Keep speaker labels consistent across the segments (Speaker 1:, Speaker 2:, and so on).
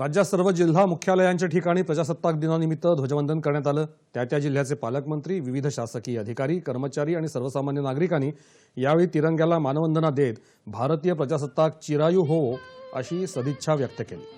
Speaker 1: राज्यात सर्व जिल्हा मुख्यालयांच्या ठिकाणी प्रजासत्ताक दिनानिमित्त ध्वजवंदन करण्यात आलं त्या त्या जिल्ह्याचे पालकमंत्री विविध शासकीय अधिकारी कर्मचारी आणि सर्वसामान्य नागरिकांनी यावेळी तिरंग्याला मानवंदना देत भारतीय प्रजासत्ताक चिरायू होवो अशी सदिच्छा व्यक्त केली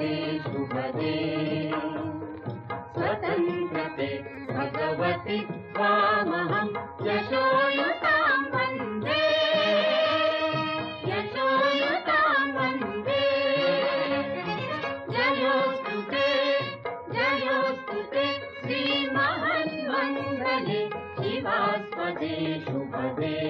Speaker 2: शुभदे स्वतन्त्रे भगवति कामं यशोयता मन्दिरे यशोयता
Speaker 3: मन्दिरे जयोस्तु
Speaker 4: जयोस्तु श्रीमन् मङ्गले शिवास्पतेषु
Speaker 3: शुभदे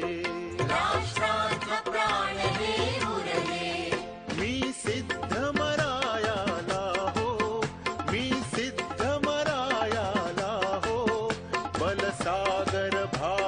Speaker 3: सिद्ध लाहो बलसागर भा